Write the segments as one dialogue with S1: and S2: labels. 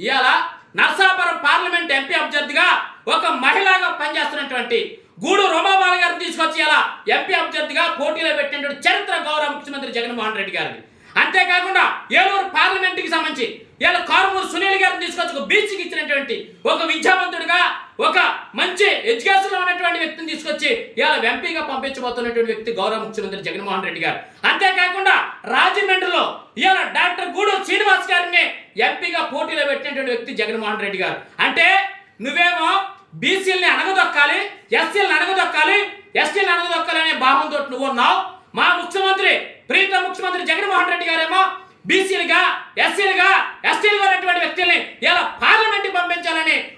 S1: ఇవాళ Narsapuram parliament MP అభ్యర్థిగా ఒక మహిళగా పనిచేస్తున్నటువంటి గూడు రమాబాల గారిని తీసుకొచ్చి ఇలా ఎంపీ అభ్యర్థిగా పోటీలో పెట్టినటువంటి చరిత్ర గౌరవ ముఖ్యమంత్రి జగన్మోహన్ రెడ్డి గారిని. అంతేకాకుండా ఏలూరు పార్లమెంట్కి సంబంధించి ఇలా కారుమూరు సునీల్ గారిని తీసుకొచ్చి ఒక బీచ్కి ఇచ్చినటువంటి ఒక విద్యావంతుడిగా ఒక మంచి ఎడ్యుకేషన్ ఉన్నటువంటి వ్యక్తిని తీసుకొచ్చి ఇవాళ ఎంపీగా పంపించబోతున్నటువంటి వ్యక్తి గౌరవ ముఖ్యమంత్రి జగన్మోహన్ రెడ్డి గారు. అంతేకాకుండా రాజమండ్రిలో ఇవాళ డాక్టర్ గూడూరు శ్రీనివాస్ గారిని ఎంపీగా పోటీలో పెట్టినటువంటి వ్యక్తి జగన్మోహన్ రెడ్డి గారు. అంటే నువ్వేమో బీసీలని అనగదొక్కాలి ఎస్సీలను అనగదొక్కాలి ఎస్టీలను అనగదొక్కాలి అనే భావంతో నువ్వు ఉన్నావు. మా ముఖ్యమంత్రి ప్రీత ముఖ్యమంత్రి జగన్మోహన్ రెడ్డి గారేమో బీసీలుగా ఎస్సీలుగా ఎస్టీలుగా ఉన్నటువంటి వ్యక్తుల్ని ఇలా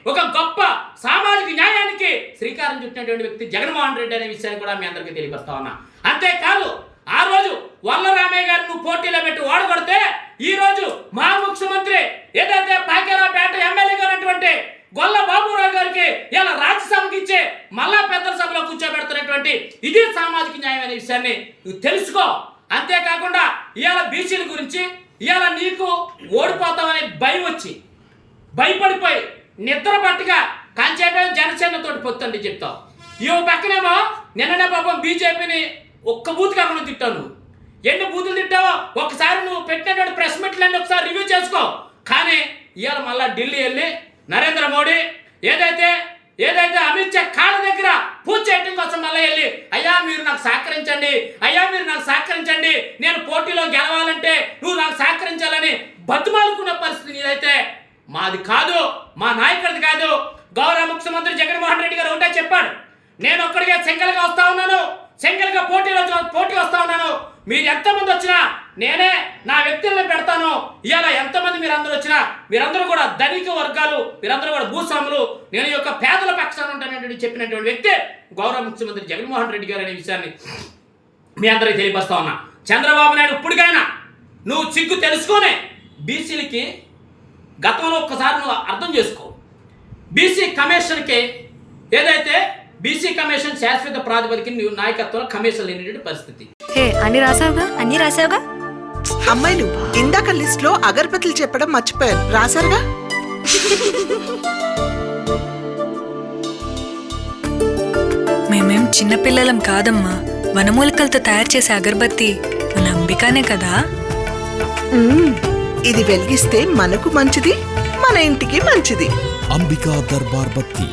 S1: ఒక గొప్ప సామాజిక న్యాయానికి శ్రీకారం చుట్టినటువంటి వ్యక్తి జగన్మోహన్ రెడ్డి అనే విషయాన్ని కూడా మీ అందరికీ తెలియపరుస్తా ఉన్నా. అంతేకాదు ఆ రోజు వల్లరామయ్య గారిని నువ్వు పోటీలో పెట్టి ఓడగొడితే ఈ రోజు మా ముఖ్యమంత్రి ఏదైతే పాకేరాపేట ఎమ్మెల్యేగా ఉన్నటువంటి గొల్ల బాబురావు గారికి ఇలా రాజ్యసభకి ఇచ్చే మళ్ళా పెద్దల సభలో కూర్చోబెడుతున్నటువంటి ఇది సామాజిక న్యాయం అనే విషయాన్ని నువ్వు తెలుసుకో. అంతేకాకుండా ఇవాళ బీసీల గురించి ఇవాళ నీకు ఓడిపోతామనే భయం వచ్చి భయపడిపోయి నిద్ర పట్టుగా కాంచేపేం జనసేనతో పొత్తండి చెప్తావు. ఈ పక్కనేమో నిన్ననే పాపం బీజేపీని ఒక్క బూత్ కాకుండా తిట్టావు నువ్వు ఎన్ని బూతులు తిట్టావో ఒకసారి నువ్వు పెట్టినటువంటి ప్రెస్ మీట్లన్నీ ఒకసారి రివ్యూ చేసుకో. కానీ ఇవాళ మళ్ళీ ఢిల్లీ వెళ్ళి నరేంద్ర మోడీ ఏదైతే ఏదైతే అమిత్ షా కాళ్ళ దగ్గర పూజ చేయడం కోసం మళ్ళీ వెళ్ళి అయ్యా మీరు నాకు సహకరించండి అయ్యా మీరు నాకు సహకరించండి నేను పోటీలో గెలవాలంటే నువ్వు నాకు సహకరించాలని బతుమాలుకున్న పరిస్థితి నీదైతే మాది కాదు. మా నాయకుడిది కాదు గౌరవ ముఖ్యమంత్రి జగన్మోహన్ రెడ్డి గారు ఒకటే చెప్పాడు. నేను ఒక్కడిగా శంకలుగా వస్తా ఉన్నాను శంకలుగా పోటీలో పోటీ వస్తా ఉన్నాను. మీరు ఎంతమంది వచ్చినా నేనే నా వ్యక్తులను పెడతాను. ఇవాళ ఎంతమంది మీరందరూ వచ్చినా మీరందరూ కూడా ధనిక వర్గాలు మీరందరూ కూడా భూస్వాములు నేను యొక్క పేదల పక్షాన ఉంటానటువంటి చెప్పినటువంటి వ్యక్తి గౌరవ ముఖ్యమంత్రి జగన్మోహన్ రెడ్డి గారు అనే విషయాన్ని మీ అందరికి తెలియపరుస్తా ఉన్నా. చంద్రబాబు నాయుడు ఇప్పటికైనా నువ్వు చిక్కు తెలుసుకొని బీసీలకి గతంలో ఒక్కసారి నువ్వు అర్థం చేసుకో. బీసీ కమిషన్కి ఏదైతే బీసీ కమిషన్ శాశ్వత ప్రాతిపదికన నువ్వు నాయకత్వంలో కమిషన్ లేనటువంటి పరిస్థితి.
S2: అన్ని రాసావుగా?
S3: అన్ని రాసావుగా?
S4: అమ్మాయిలు ఇందాక లిస్ట్లో అగరబత్తులు చెప్పడం మర్చిపోయారు. రాశారుగా
S2: మేమేం చిన్నపిల్లలం కాదమ్మా. వనమూలికలతో తయారు చేసే అగరబత్తి మన అంబికానే కదా.
S4: ఇది వెలిగిస్తే మనకు మంచిది మన ఇంటికి మంచిది.
S5: అంబికా దర్బార్ బత్తి